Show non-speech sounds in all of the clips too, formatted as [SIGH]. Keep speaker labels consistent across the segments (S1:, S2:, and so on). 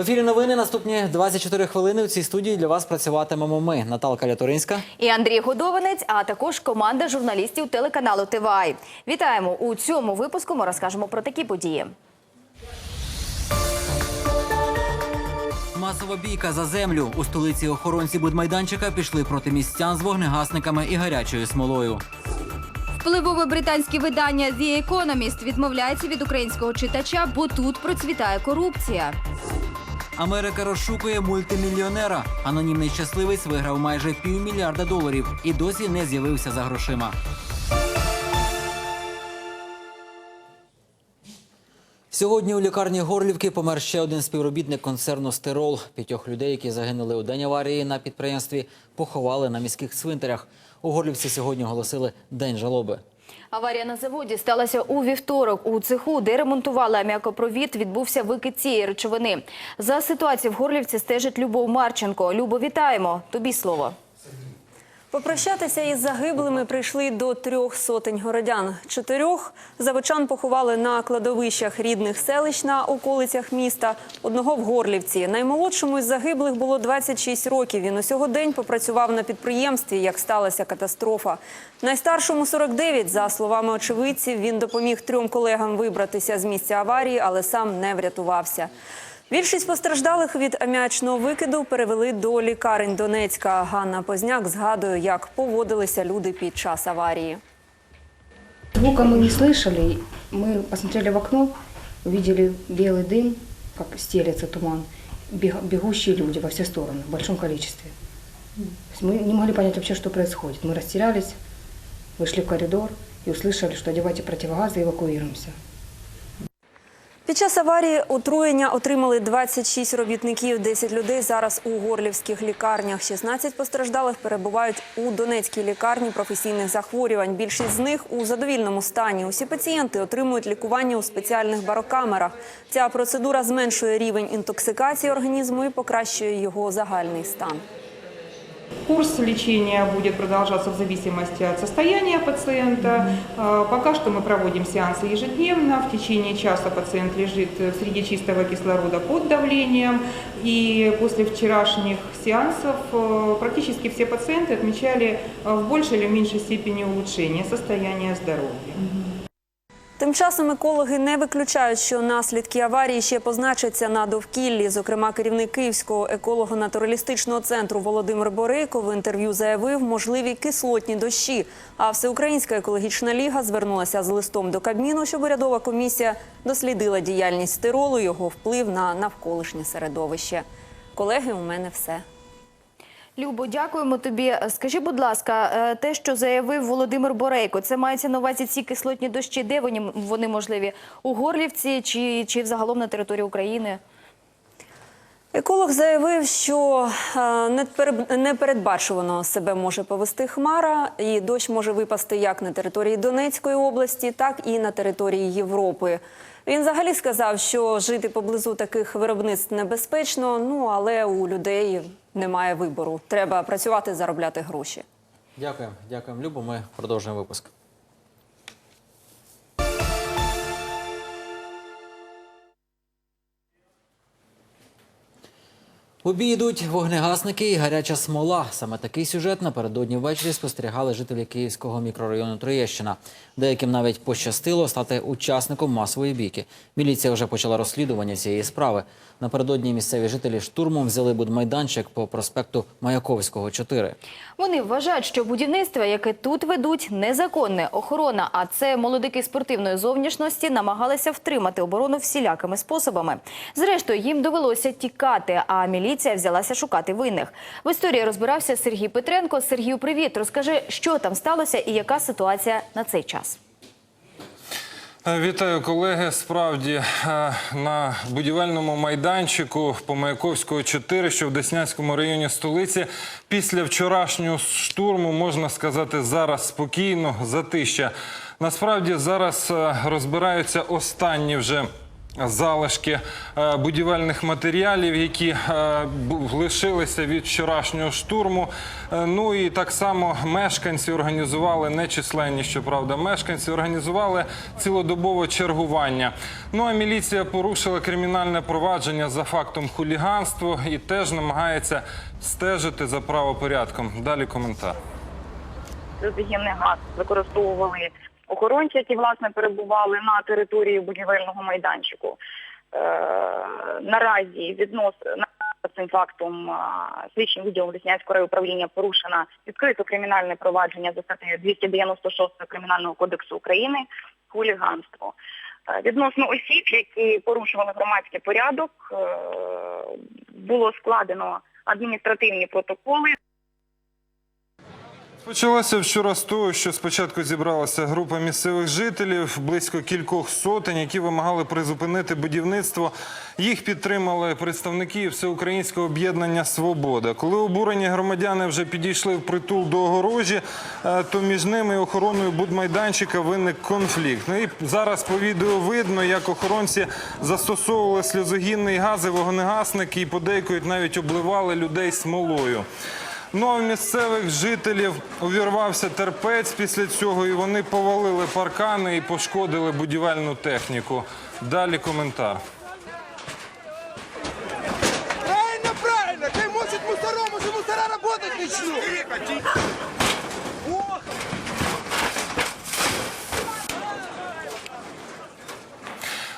S1: В ефірі новини наступні 24 хвилини. У цій студії для вас працюватимемо ми, Наталка Ляторинська.
S2: І Андрій Годованець, а також команда журналістів телеканалу ТВАЙ. Вітаємо у цьому випуску. Ми розкажемо про такі події.
S1: Масова бійка за землю. У столиці охоронці будмайданчика пішли проти містян з вогнегасниками і гарячою смолою.
S3: Впливове британське видання The Economist відмовляється від українського читача, бо тут процвітає корупція.
S1: Америка розшукує мультимільйонера. Анонімний щасливець виграв майже півмільярда доларів і досі не з'явився за грошима. Сьогодні у лікарні Горлівки помер ще один співробітник концерну Стерол. П'ятьох людей, які загинули у день аварії на підприємстві, поховали на міських цвинтарях. У Горлівці сьогодні оголосили день жалоби.
S2: Аварія на заводі сталася у вівторок. У цеху, де ремонтували аміакопровід, відбувся викид цієї речовини. За ситуацією в Горлівці стежить Любов Марченко. Любо, вітаємо. Тобі слово.
S4: Попрощатися із загиблими прийшли до трьох сотень городян. Чотирьох заводчан поховали на кладовищах рідних селищ на околицях міста, одного в Горлівці. Наймолодшому із загиблих було 26 років. Він усього день попрацював на підприємстві, як сталася катастрофа. Найстаршому 49, за словами очевидців, він допоміг трьом колегам вибратися з місця аварії, але сам не врятувався. Більшість постраждалих від аміачного викиду перевели до лікарень Донецька. Ганна Позняк згадує, як поводилися люди під час аварії.
S5: Звука мы не слышали. Мы посмотрели в окно, увидели белый дым, как стелется туман, бег- бегущие люди во все стороны в большом количестве. То есть мы не могли понять вообще, что происходит. Мы растерялись, вышли в коридор и услышали, что одевайте противогазы и эвакуируемся.
S4: Під час аварії отруєння отримали 26 робітників. 10 людей зараз у горлівських лікарнях. 16 постраждалих перебувають у Донецькій лікарні професійних захворювань. Більшість з них у задовільному стані. Усі пацієнти отримують лікування у спеціальних барокамерах. Ця процедура зменшує рівень інтоксикації організму і покращує його загальний стан.
S6: Курс лечения будет продолжаться в зависимости от состояния пациента. А, Пока что мы проводим сеансы ежедневно. В течение часа пациент лежит в среде чистого кислорода под давлением. И после вчерашних сеансов э, практически все пациенты отмечали э, в большей или меньшей степени улучшение состояния здоровья.
S4: Тим часом екологи не виключають, що наслідки аварії ще позначаться на довкіллі. Зокрема, керівник Київського еколого-натуралістичного центру Володимир Борейко в інтерв'ю заявив можливі кислотні дощі. А Всеукраїнська екологічна ліга звернулася з листом до Кабміну, щоб урядова комісія дослідила діяльність стиролу, його вплив на навколишнє середовище. Колеги, у мене все.
S2: Любо, дякуємо тобі. Скажи, будь ласка, е, те, що заявив Володимир Борейко, це мається на увазі ці кислотні дощі. Де вони, вони можливі? У Горлівці чи, чи взагалом на території України?
S4: Еколог заявив, що е, непередбачувано себе може повести хмара, і дощ може випасти як на території Донецької області, так і на території Європи. Він взагалі сказав, що жити поблизу таких виробництв небезпечно, ну але у людей немає вибору. Треба працювати, заробляти гроші.
S1: Дякуємо, дякуємо, Любо. Ми продовжуємо випуск. У бій йдуть вогнегасники і гаряча смола. Саме такий сюжет напередодні ввечері спостерігали жителі київського мікрорайону Троєщина. Деяким навіть пощастило стати учасником масової бійки. Міліція вже почала розслідування цієї справи. Напередодні місцеві жителі штурмом взяли будмайданчик по проспекту Маяковського, 4.
S2: Вони вважають, що будівництво, яке тут ведуть, незаконне. Охорона, а це молодики спортивної зовнішності, намагалися втримати оборону всілякими способами. Зрештою, їм довелося тікати, а міліція взялася шукати винних. В історії розбирався Сергій Петренко. Сергію, привіт. Розкажи, що там сталося і яка ситуація на цей час.
S7: Е, Вітаю, колеги. Справді е, на будівельному майданчику по Маяковського 4, що в Деснянському районі столиці, після вчорашнього штурму можна сказати зараз спокійно, затища. Насправді зараз е, розбираються останні вже залишки е, будівельних матеріалів, які е, лишилися від вчорашнього штурму. Е, Ну і так само мешканці організували нечисленні, щоправда, мешканці організували цілодобове чергування. Ну а міліція порушила кримінальне провадження за фактом хуліганства і теж намагається стежити за правопорядком. Далі коментар.
S8: сльозогінний газ використовували охоронці, які власне перебували на території будівельного майданчику. Е, наразі відносно цим фактом слідчим відділом Деснянського райуправління порушено відкрито кримінальне провадження за статтею 296 Кримінального кодексу України хуліганство. Е, Відносно осіб, які порушували громадський порядок, е, було складено адміністративні протоколи.
S7: Почалося вчора з того, що спочатку зібралася група місцевих жителів, близько кількох сотень, які вимагали призупинити будівництво. Їх підтримали представники Всеукраїнського об'єднання Свобода. Коли обурені громадяни вже підійшли в притул до огорожі, е, то між ними і охороною будмайданчика виник конфлікт. Ну і зараз по відео видно, як охоронці застосовували сльозогінний газ і вогнегасники і подейкують навіть обливали людей смолою. Ну а місцевих жителів увірвався терпець після цього, і вони повалили паркани і пошкодили будівельну техніку. Далі коментар.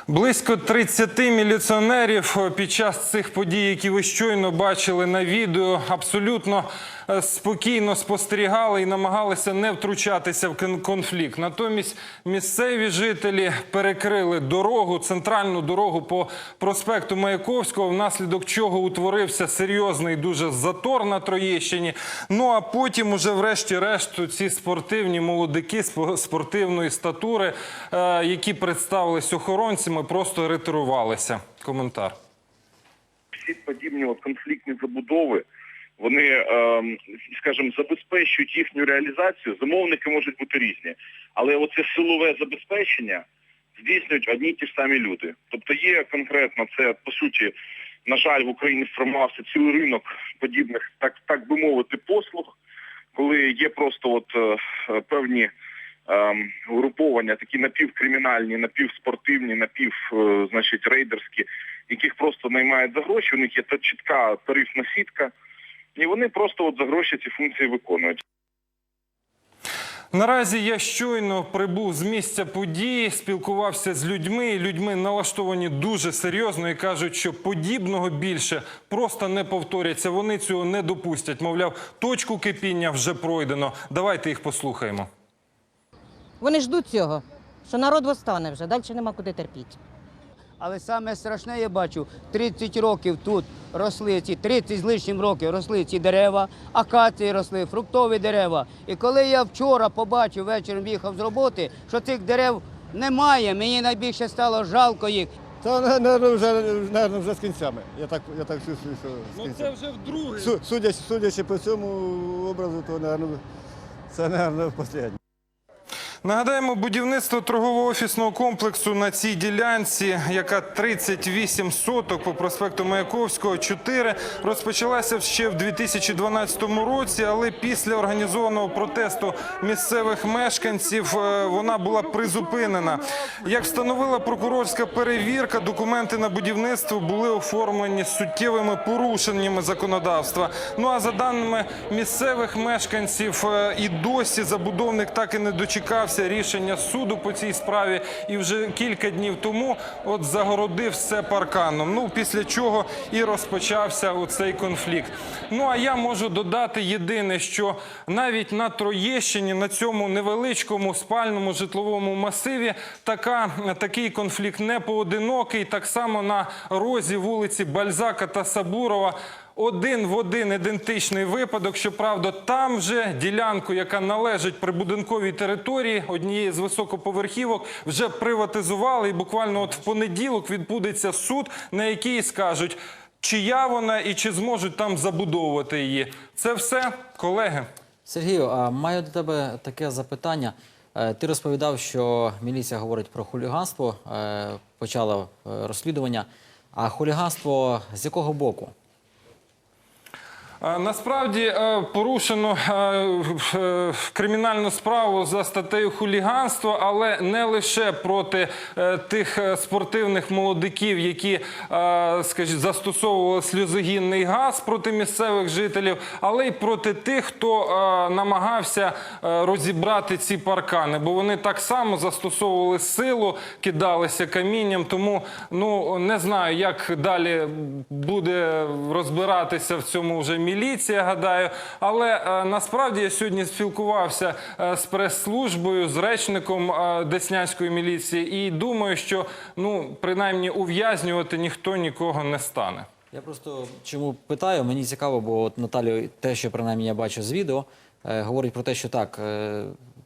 S7: Близько 30 міліціонерів під час цих подій, які ви щойно бачили на відео, абсолютно спокійно спостерігали і намагалися не втручатися в конфлікт. Натомість місцеві жителі перекрили дорогу, центральну дорогу по проспекту Маяковського, внаслідок чого утворився серйозний дуже затор на Троєщині. Ну а потім, уже врешті-решт, ці спортивні молодики спо- спортивної статури, е, які представились охоронцями, просто ретирувалися. Коментар.
S9: всі подібні конфліктні забудови, вони, ем, скажімо, забезпечують їхню реалізацію. Замовники можуть бути різні, але оце силове забезпечення здійснюють одні й ті ж самі люди. Тобто є конкретно це по суті, на жаль, в Україні сформувався цілий ринок подібних, так так би мовити, послуг, коли є просто от е, певні ем, угруповання, такі напівкримінальні, напівспортивні, напів, е, значить, рейдерські, яких просто наймають за гроші, у них є та чітка тарифна сітка, і вони просто от за гроші ці функції виконують.
S7: Наразі я щойно прибув з місця події, спілкувався з людьми. Людьми налаштовані дуже серйозно і кажуть, що подібного більше просто не повторяться. Вони цього не допустять. Мовляв, точку кипіння вже пройдено. Давайте їх послухаємо.
S10: Вони ждуть цього, що народ восстане вже, далі нема куди терпіти.
S11: Але саме страшне я бачу, 30 років тут росли ці 30 з лишнім років росли ці дерева, акації росли, фруктові дерева. І коли я вчора побачив вечором їхав з роботи, що цих дерев немає, мені найбільше стало жалко їх.
S12: Та, наверное, вже, вже з кінцями. Я так, я так чувствую, що з кінцями.
S7: вже вдруге.
S12: Судячи, судячи по цьому образу, то, наверное, це, наверное, останнє.
S7: Нагадаємо, будівництво торгово-офісного комплексу на цій ділянці, яка 38 соток по проспекту Маяковського, 4, розпочалася ще в 2012 році, але після організованого протесту місцевих мешканців е, вона була призупинена. Як встановила прокурорська перевірка, документи на будівництво були оформлені суттєвими порушеннями законодавства. Ну а за даними місцевих мешканців, е, і досі забудовник так і не дочекався рішення суду по цій справі, і вже кілька днів тому от загородив все парканом. Ну після чого і розпочався оцей конфлікт. Ну а я можу додати єдине, що навіть на Троєщині, на цьому невеличкому спальному житловому масиві, така такий конфлікт не поодинокий. Так само на розі вулиці Бальзака та Сабурова. Один в один ідентичний випадок. Щоправда, там вже ділянку, яка належить прибудинковій території однієї з високоповерхівок, вже приватизували. І буквально от в понеділок відбудеться суд, на який скажуть, чия вона і чи зможуть там забудовувати її. Це все, колеги.
S1: Сергію, а маю до тебе таке запитання. Е, Ти розповідав, що міліція говорить про хуліганство, е, почала е, розслідування. А хуліганство з якого боку?
S7: Е, Насправді е, порушено е, кримінальну справу за статтею хуліганство, але не лише проти тих спортивних молодиків, які, скажіть, застосовували сльозогінний газ проти місцевих жителів, але й проти тих, хто намагався розібрати ці паркани, бо вони так само застосовували силу, кидалися камінням. Тому ну не знаю, як далі буде розбиратися в цьому вже міліція, гадаю. Але е, насправді я сьогодні спілкувався е, з прес-службою, з речником е, Деснянської міліції, і думаю, що ну принаймні ув'язнювати ніхто нікого не стане.
S1: Я просто чому питаю, мені цікаво, бо от Наталю, те, що принаймні я бачу з відео, говорить про те, що так,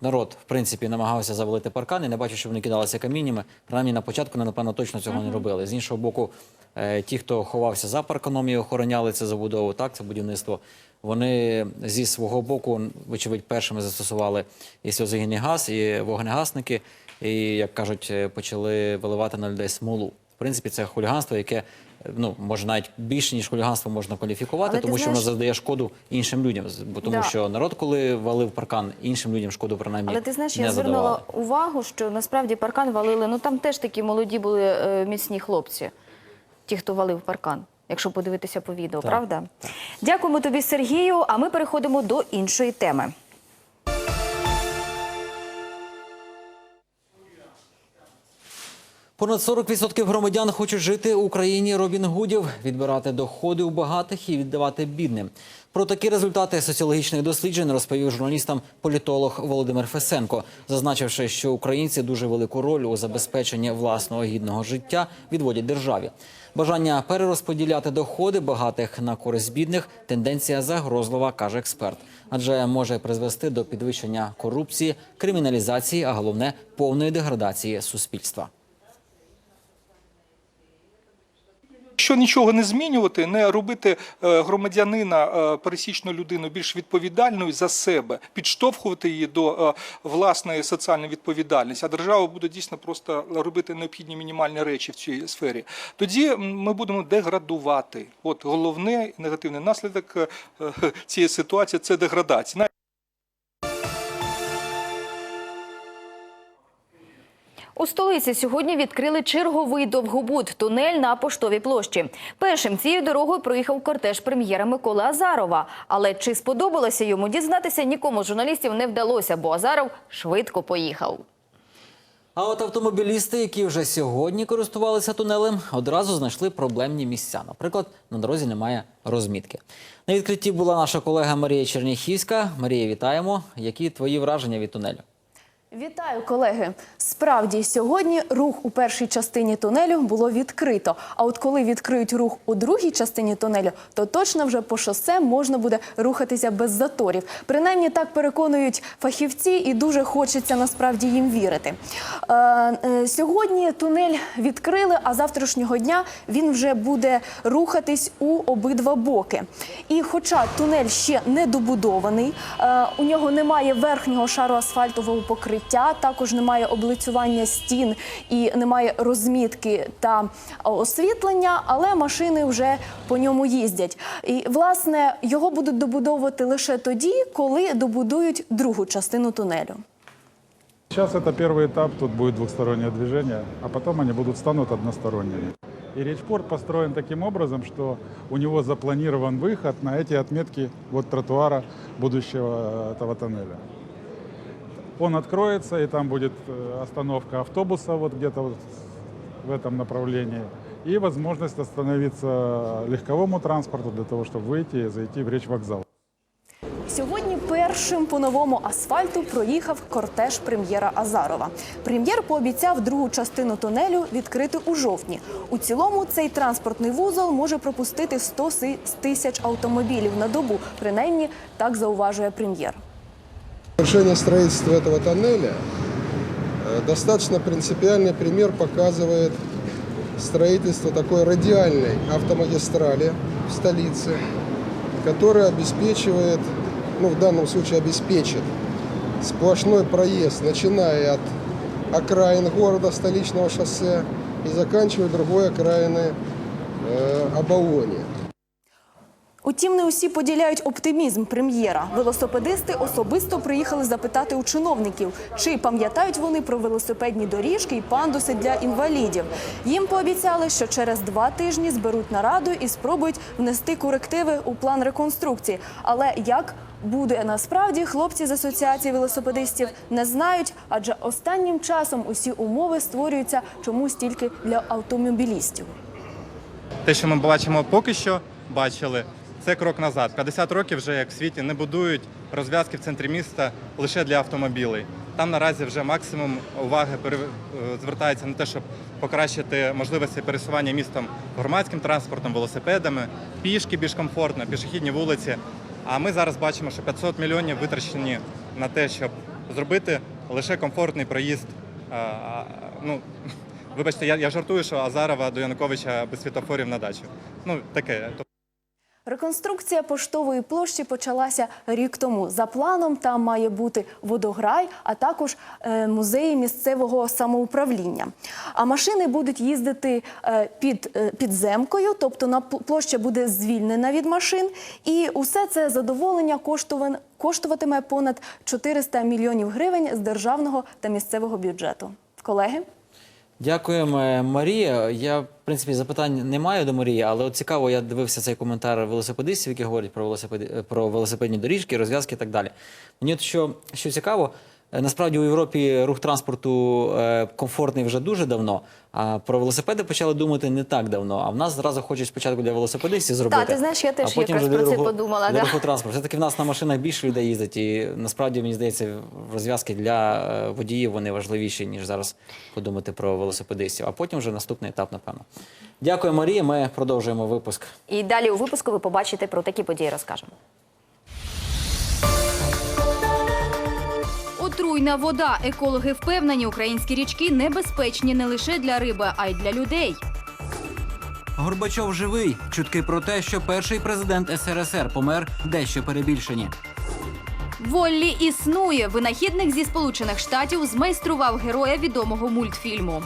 S1: народ, в принципі, намагався завалити паркани, не бачу, щоб вони кидалися каміннями. Принаймні на початку, напевно, точно цього не робили. З іншого боку, е, ті, хто ховався за парканом і охороняли це забудову, так, це будівництво, вони зі свого боку, вочевидь, першими застосували і сльозогінний газ, і вогнегасники, і, як кажуть, е, почали виливати на людей смолу. В принципі, це хуліганство, яке ну може навіть більше ніж хуліганство можна кваліфікувати,
S2: Але
S1: тому що воно завдає шкоду іншим людям. Бо тому,
S2: Да.
S1: що народ, коли валив паркан, іншим людям шкоду принаймні
S2: Але ти знаєш,
S1: не
S2: я звернула
S1: задавали.
S2: увагу, що насправді паркан валили. Ну там теж такі молоді були е, міцні хлопці, ті, хто валив паркан. Якщо подивитися по відео,
S1: Так,
S2: правда? Дякуємо тобі, Сергію. А ми переходимо до іншої теми.
S1: Понад 40% громадян хочуть жити у країні Робін Гудів, відбирати доходи у багатих і віддавати бідним. Про такі результати соціологічних досліджень розповів журналістам політолог Володимир Фесенко, зазначивши, що українці дуже велику роль у забезпеченні власного гідного життя відводять державі. Бажання перерозподіляти доходи багатих на користь бідних тенденція загрозлива, каже експерт, адже може призвести до підвищення корупції, криміналізації, а головне повної деградації суспільства.
S13: Якщо нічого не змінювати, не робити е, громадянина, е, пересічну людину більш відповідальною за себе, підштовхувати її до е, власної соціальної відповідальності, а держава буде дійсно просто робити необхідні мінімальні речі в цій сфері, тоді ми будемо деградувати. От головний негативний наслідок цієї ситуації це деградація.
S2: Столиці сьогодні відкрили черговий довгобуд – тунель на Поштовій площі. Першим цією дорогою проїхав кортеж прем'єра Миколи Азарова. Але чи сподобалося йому дізнатися, нікому з журналістів не вдалося, бо Азаров швидко поїхав.
S1: А от автомобілісти, які вже сьогодні користувалися тунелем, одразу знайшли проблемні місця. Наприклад, на дорозі немає розмітки. На відкритті була наша колега Марія Черніхівська. Марія, вітаємо. Які твої враження від тунелю?
S14: Вітаю, колеги. Справді, сьогодні рух у першій частині тунелю було відкрито. А от коли відкриють рух у другій частині тунелю, то точно вже по шосе можна буде рухатися без заторів. Принаймні так переконують фахівці, і дуже хочеться насправді їм вірити. Е, е, сьогодні тунель відкрили, а завтрашнього дня він вже буде рухатись у обидва боки. І хоча тунель ще не добудований, е, у нього немає верхнього шару асфальтового покриття, також немає облицювання стін і немає розмітки та освітлення, але машини вже по ньому їздять. І власне його будуть добудовувати лише тоді, коли добудують другу частину тунелю.
S15: Сейчас это первый этап, тут будет двухстороннее движение, а потом они будут станут односторонними. И речпорт построен таким образом, что у него запланирован выход на эти отметки вот тротуара будущего э, этого тоннеля. Он откроется, и там будет э, остановка автобуса вот где-то вот в этом направлении. И возможность остановиться легковому транспорту для того, чтобы выйти и зайти в речвокзал.
S14: Сьогодні першим по новому асфальту проїхав кортеж прем'єра Азарова. Прем'єр пообіцяв другу частину тунелю відкрити у жовтні. У цілому цей транспортний вузол може пропустити 100 си- тисяч автомобілів на добу. Принаймні так зауважує прем'єр.
S16: Завершение строительства этого тоннеля э, достаточно принципиальный пример показывает строительство такой радиальной автомагистрали в столице, которая обеспечивает, ну в данном случае обеспечит сплошной проезд, начиная от окраин города, столичного шоссе и заканчивая другой окраины э, Оболония.
S14: Утім, не усі поділяють оптимізм прем'єра. Велосипедисти особисто приїхали запитати у чиновників, чи пам'ятають вони про велосипедні доріжки і пандуси для інвалідів. Їм пообіцяли, що через два тижні зберуть нараду і спробують внести корективи у план реконструкції. Але як буде насправді, хлопці з асоціації велосипедистів не знають, адже останнім часом усі умови створюються чомусь тільки для автомобілістів.
S17: Те, що ми бачимо поки що, бачили, це крок назад. 50 років вже як в світі не будують розв'язки в центрі міста лише для автомобілей. Там наразі вже максимум уваги е, звертається на те, щоб покращити можливості пересування містом громадським транспортом, велосипедами, пішки більш комфортно, пішохідні вулиці. А ми зараз бачимо, що 500 мільйонів витрачені на те, щоб зробити лише комфортний проїзд. Ну, [LAUGHS] вибачте, я, я жартую, що Азарова до Януковича без світофорів на дачу. Ну, таке.
S14: Реконструкція поштової площі почалася рік тому. За планом там має бути водограй, а також е, музеї місцевого самоуправління. А машини будуть їздити е, під е, підземкою, тобто на площа буде звільнена від машин. І усе це задоволення коштуватиме понад 400 мільйонів гривень з державного та місцевого бюджету. Колеги.
S1: Дякуємо, е, Марія. Я, в принципі, запитань не маю до Марії, але от цікаво, я дивився цей коментар велосипедистів, які говорять про велосипед... про велосипедні доріжки, розв'язки і так далі. Мені от що, що цікаво, е, насправді у Європі рух транспорту е, комфортний вже дуже давно, а про велосипеди почали думати не так давно. А в нас зразу хочуть спочатку для велосипедистів зробити.
S2: ти знаєш, я теж якраз про це
S1: руху-
S2: подумала,
S1: Для
S2: да.
S1: руху транспорту. Все-таки в нас на машинах більше людей їздить, і насправді мені здається, розв'язки для е, водіїв вони важливіші, ніж зараз подумати про велосипедистів. А потім вже наступний етап, напевно. Дякую, Марія. Ми продовжуємо випуск.
S2: І далі у випуску ви побачите про такі події розкажемо.
S3: Отруйна вода. Екологи впевнені, українські річки небезпечні не лише для риби, а й для людей.
S1: Горбачов живий. Чутки про те, що перший президент СРСР помер дещо перебільшені.
S3: Воллі існує. Винахідник зі Сполучених Штатів змайстрував героя відомого мультфільму.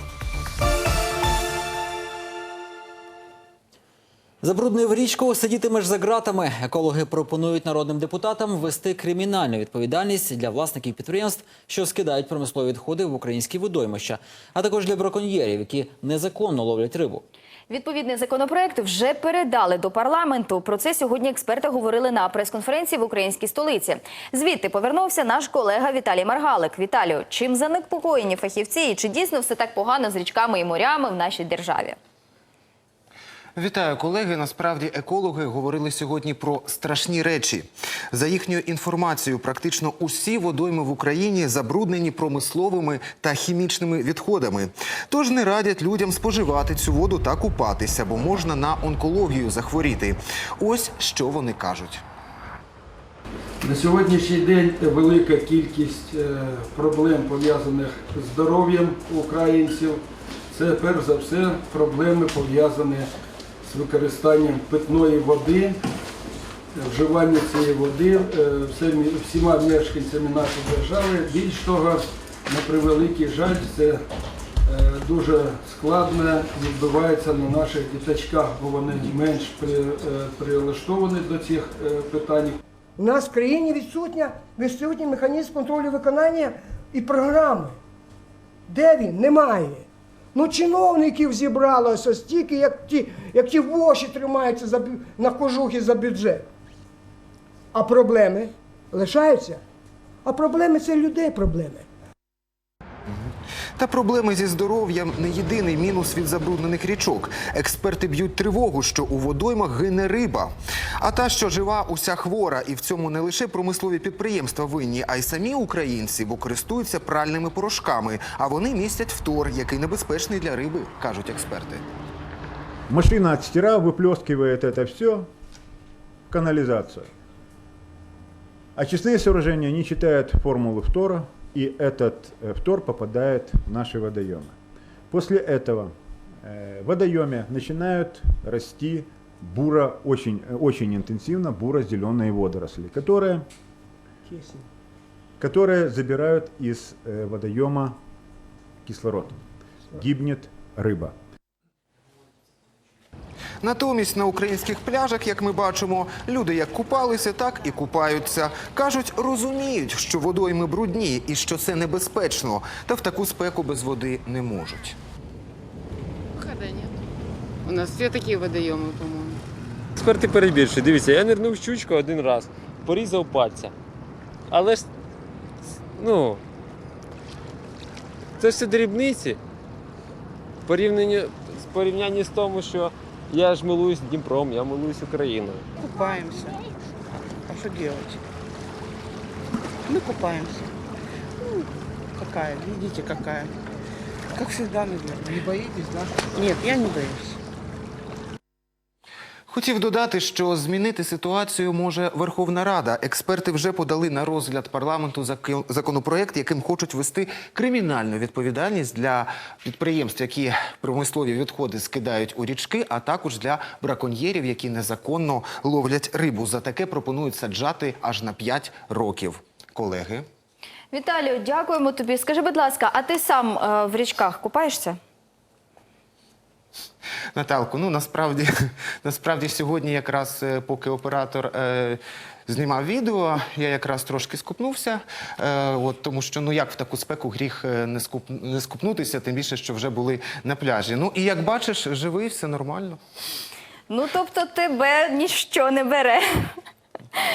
S1: Забруднив річку, сидітимеш за ґратами. Екологи пропонують народним депутатам ввести кримінальну відповідальність для власників підприємств, що скидають промислові відходи в українські водоймища, а також для браконьєрів, які незаконно ловлять рибу.
S2: Відповідний законопроект вже передали до парламенту. Про це сьогодні експерти говорили на прес-конференції в українській столиці. Звідти повернувся наш колега Віталій Маргалик. Віталію, чим занепокоєні фахівці і чи дійсно все так погано з річками і морями в нашій державі?
S18: Вітаю, колеги. Насправді екологи говорили сьогодні про страшні речі. За їхньою інформацією, практично усі водойми в Україні забруднені промисловими та хімічними відходами. Тож не радять людям споживати цю воду та купатися, бо можна на онкологію захворіти. Ось що вони кажуть.
S19: На сьогоднішній день велика кількість е, проблем пов'язаних з здоров'ям українців. Це перш за все проблеми пов'язані з використанням питної води, вживання цієї води е, всіма мешканцями нашої держави. Більш того, на превеликий жаль, це е, дуже складно відбувається на наших діточках, бо вони менш е, прилаштовані до цих питань.
S20: У нас в країні відсутня, відсутній механізм контролю виконання і програми. Де він? Немає. Ну, чиновників зібралося стільки, як ті, як ті воші тримаються за, на кожухи за бюджет. А проблеми лишаються. А проблеми це людей проблеми.
S18: Та проблеми зі здоров'ям не єдиний мінус від забруднених річок. Експерти б'ють тривогу, що у водоймах гине риба. А та, що жива, уся хвора, і в цьому не лише промислові підприємства винні, а й самі українці, бо користуються пральними порошками. А вони містять фтор, який небезпечний для риби, кажуть експерти.
S21: Машина отстирала, выплескивает это все в канализацию. Очистные сооружения не читают формулу фтора, и этот э, фтор попадает в наши водоемы. После этого э, в водоеме начинают расти буро, очень, э, очень интенсивно буро-зеленые водоросли, которые которые забирают из э, водоема кислород. Гибнет рыба.
S18: Натомість на українських пляжах, як ми бачимо, люди як купалися, так і купаються. Кажуть, розуміють, що водойми брудні і що це небезпечно, та в таку спеку без води не можуть.
S22: Выхода. У нас все такие водоемы, по-моему.
S23: Експерти перебільшують. Дивіться, я нирнув щучку один раз, порізав пальця. Але ж, ну, це все дрібниці. Порівнянні з тому, що я ж милуюсь Дніпром, я милуюсь Україною.
S22: Купаємося. А що делать? Ми купаємося. Ну, какая, видите, какая. Как всегда, наверное. Не боитесь, да? Нет, я не боюсь.
S18: Хотів додати, що змінити ситуацію може Верховна Рада. Експерти вже подали на розгляд парламенту законопроект, яким хочуть ввести кримінальну відповідальність для підприємств, які промислові відходи скидають у річки, а також для браконьєрів, які незаконно ловлять рибу. За таке пропонують саджати аж на 5 років. Колеги.
S2: Віталію, дякуємо тобі. Скажи, будь ласка, а ти сам е, в річках купаєшся?
S18: Наталко, ну насправді, [LAUGHS] насправді сьогодні, якраз е, поки оператор е, знімав відео, я якраз трошки скупнувся. Е, от, тому що ну як в таку спеку гріх е, не, скуп, не скупнутися, тим більше, що вже були на пляжі. Ну і як бачиш, живий, все нормально.
S2: Ну, тобто тебе ніщо не бере.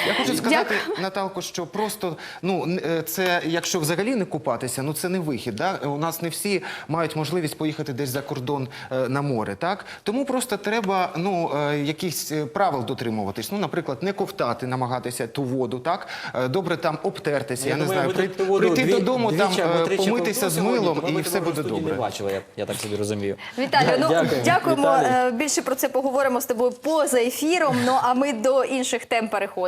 S18: Я хочу сказати, Наталко, що просто ну е, це, якщо взагалі не купатися, ну це не вихід. Да? У нас не всі мають можливість поїхати десь за кордон е, на море. Так тому просто треба ну е, якісь правил дотримуватись. Ну, наприклад, не ковтати, намагатися ту воду, так добре там обтертися. Я, не знаю, при- прийти додому, там помитися з милом, і все буде
S1: Не
S18: добре.
S1: бачила, я, я так собі розумію.
S2: Віталію, ну
S1: Дякую.
S2: дякуємо.
S1: Віталій.
S2: Більше про це поговоримо з тобою поза ефіром. Ну а ми до інших тем переходимо.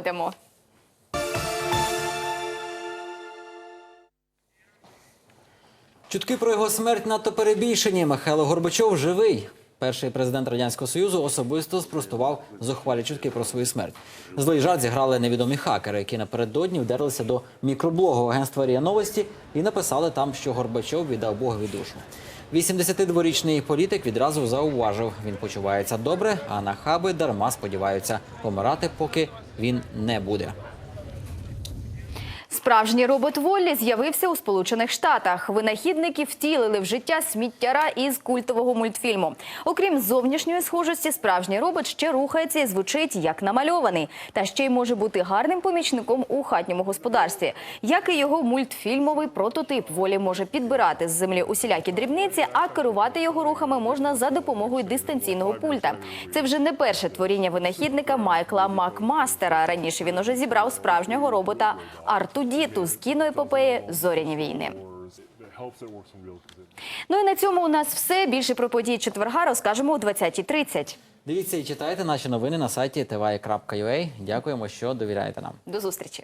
S1: Чутки про його смерть надто перебільшені. Михайло Горбачов живий. Перший президент радянського союзу особисто спростував зухвалі чутки про свою смерть. Злий жарт зіграли невідомі хакери, які напередодні вдерлися до мікроблогу агентства РІА Новості і написали там, що Горбачов віддав Богові душу. 82-річний політик відразу зауважив, він почувається добре, а нахаби дарма сподіваються помирати, поки він не буде.
S2: Справжній робот Воллі з'явився у Сполучених Штатах. Винахідники втілили в життя сміттяра із культового мультфільму. Окрім зовнішньої схожості, справжній робот ще рухається і звучить як намальований, та ще й може бути гарним помічником у хатньому господарстві. Як і його мультфільмовий прототип, волі може підбирати з землі усілякі дрібниці, а керувати його рухами можна за допомогою дистанційного пульта. Це вже не перше творіння винахідника Майкла Макмастера. Раніше він уже зібрав справжнього робота Артудіту з кіноепопеї Зоряні війни. Ну і на цьому у нас все. Більше про події четверга розкажемо о 20.30.
S1: Дивіться і читайте наші новини на сайті tv.ua. Дякуємо, що довіряєте нам.
S2: До зустрічі.